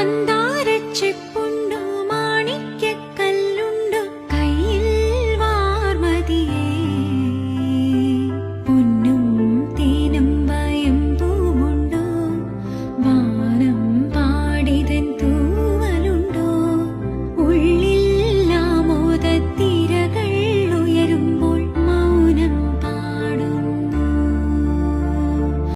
한다.